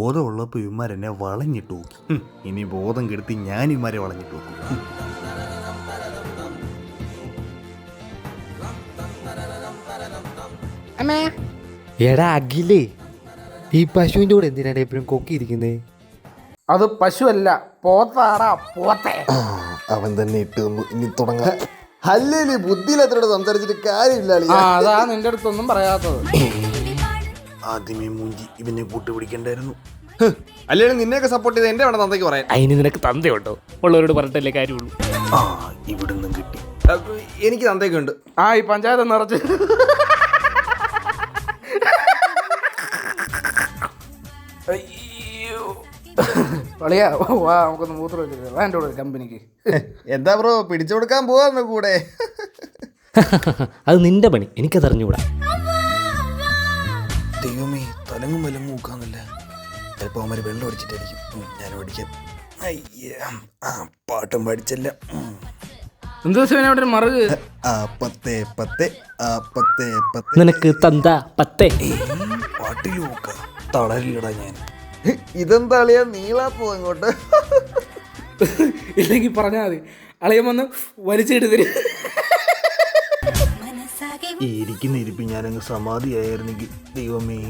ബോധമുള്ളപ്പോൾ ഇവന്മാരെന്നെ വളഞ്ഞിട്ട് നോക്കി. ഇനി ബോധം കെടുത്തി ഞാൻ ഇവന്മാരെ വളഞ്ഞിട്ട് നോക്കും. എടാ അഖിലേ ഈ പശുവിന്റെ കൂടെ എന്തിനാണ് എപ്പോഴും കൊക്കിയിരിക്കുന്നത് അത് പശുവല്ല പോത്താടാ പോത്തേ. അവൻ തന്നെ ഇട്ട് തന്നു. ഇനി തുടങ്ങാം. അല്ലേ ബുദ്ധിയില്ലാത്തോട് സംസാരിച്ചിട്ട് കാര്യമില്ല ആ അതാ നിന്റെ അടുത്തൊന്നും പറയാത്തത്. ആദ്യമേ മൂഞ്ചി ഇവനെ കൂട്ടുപിടിക്കണ്ടായിരുന്നു. അല്ലെങ്കിൽ നിന്നെയൊക്കെ സപ്പോർട്ട് ചെയ്ത് എന്റെ വേണം തന്തയ്ക്ക് പറയാൻ അതിന് നിനക്ക് തന്തയുണ്ടോ? ഉള്ളവരോട് പറഞ്ഞിട്ടല്ലേ കാര്യമുള്ളൂ. ആ ഇവിടുന്ന് കിട്ടി. അപ്പൊ എനിക്ക് തന്തയൊക്കെ ഉണ്ട്. ആ ഈ പഞ്ചായത്ത് നിറച്ച്. വളിയാ വാ നമുക്കൊന്ന് മൂത്രം വെച്ചിട്ട് വാ എന്റെ കൂടെ കമ്പനിക്ക്. എന്താ ബ്രോ പിടിച്ചു കൊടുക്കാൻ പോവാന്ന് കൂടെ. അത് നിന്റെ പണി എനിക്കത് അറിഞ്ഞുകൂടാ വല്ലതും മൂക്കാന്നല്ല? ചിലപ്പോൾ അവന്മാർ വെള്ളം അടിച്ചിട്ടായിരിക്കും ഉം, ഞാൻ പഠിക്കാം അയ്യേ ആ പാട്ടും പഠിച്ചല്ല നിനക്ക് തന്ത പത്തേ. പാട്ടിൽ തളരില്ലടാ ഞാൻ. ഇതെന്താ അളിയാ? നീളാ പോവാ ഇങ്ങോട്ട്. ഇല്ലെങ്കിൽ പറഞ്ഞാൽ മതി. അളയം വന്ന് വലിച്ചിട്ട് തരും. ഈ ഇരിക്കുന്ന ഇരിപ്പ് ഞാനങ്ങ് സമാധിയായിരുന്നെങ്കിൽ ദൈവമേ.